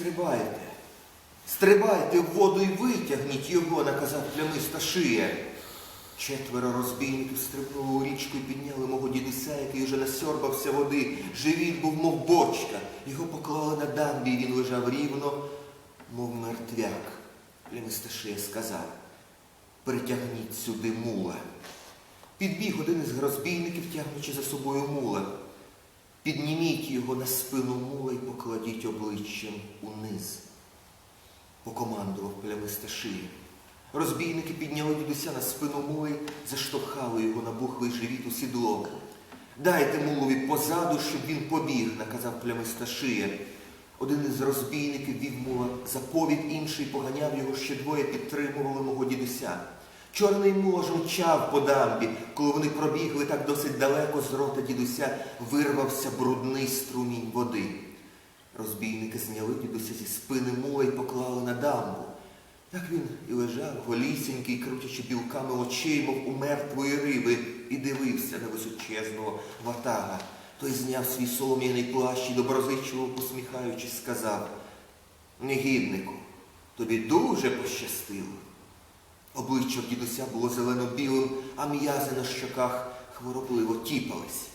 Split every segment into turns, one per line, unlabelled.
Стрибайте, стрибайте в воду і витягніть його, наказав плямиста шия. Четверо розбійників стрибнули у річку і підняли мого дідуся, який вже насьорбався води. Живіт був, мов бочка. Його поклали на дамбі, і він лежав рівно, мов мертвяк. Плямиста шия сказав, притягніть сюди мула. Підбіг один із розбійників, тягнучи за собою мула. Його на спину мула і покладіть обличчям униз. Покомандував плямиста шия. Розбійники підняли дідуся на спину мула заштовхали його на бухлий живіт у сідло. Дайте мулові позаду, щоб він побіг, наказав плямиста шия. Один із розбійників вів мула за повід, інший поганяв його, ще двоє підтримували мого дідуся. Чорний мула мчав по дамбі. Коли вони пробігли так досить далеко, з рота дідуся вирвався брудний струмінь води. Розбійники зняли дідуся зі спини мула і поклали на дамбу. Так він і лежав, голісінький, крутячи білками очей, мов у мертвої риби, і дивився на височезного ватага. Той зняв свій солом'яний плащ і доброзичливо посміхаючись, сказав Негіднику, тобі дуже пощастило. Обличчя дідуся було зелено-білим, а м'язи на щоках хворобливо тіпались.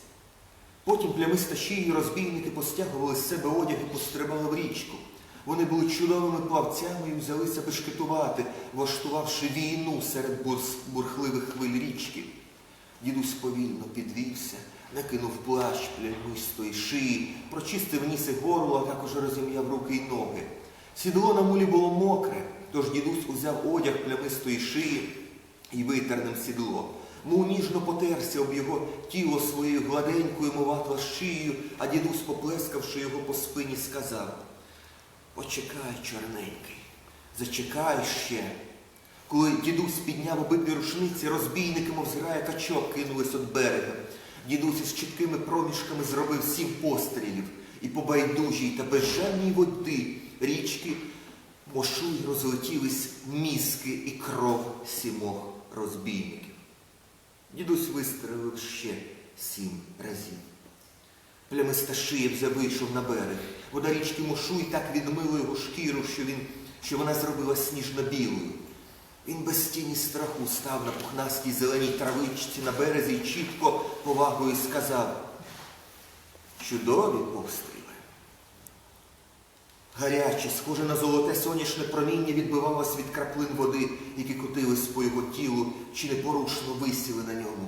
Потім плямиста шиї розбійники постягували з себе одяг і пострибали в річку. Вони були чудовими плавцями і взялися бешкетувати, влаштувавши війну серед бурхливих хвиль річки. Дідусь повільно підвівся, накинув плащ плямистої шиї, прочистив ніс і горло, а також розім'яв руки й ноги. Сідло на мулі було мокре, тож дідусь узяв одяг плямистої шиї і витер ним сідло. Мов ніжно потерся об його тіло своєю гладенькою, мов шиєю, а дідусь, поплескавши його по спині, сказав Почекай, чорненький, зачекай ще. Коли дідусь підняв обидві рушниці, розбійники, мов зграя качок, кинулись від берега. Дідусь із чіткими проміжками зробив сім пострілів, і по байдужій та безжальній води річки мошу й розлетілись мізки і кров сімох розбійників. Дідусь вистрелив ще сім разів. Плямиста шия вже вийшов на берег. Вода річки Мошуй так відмила його шкіру, що, він, що вона зробила сніжно-білою. Він без тіні страху став на пухнастій зеленій травичці на березі і чітко повагою сказав Чудові постріли. Гаряче, схоже на золоте сонячне проміння відбивалось від краплин води, які котились по його тілу, чи непорушно висіли на ньому.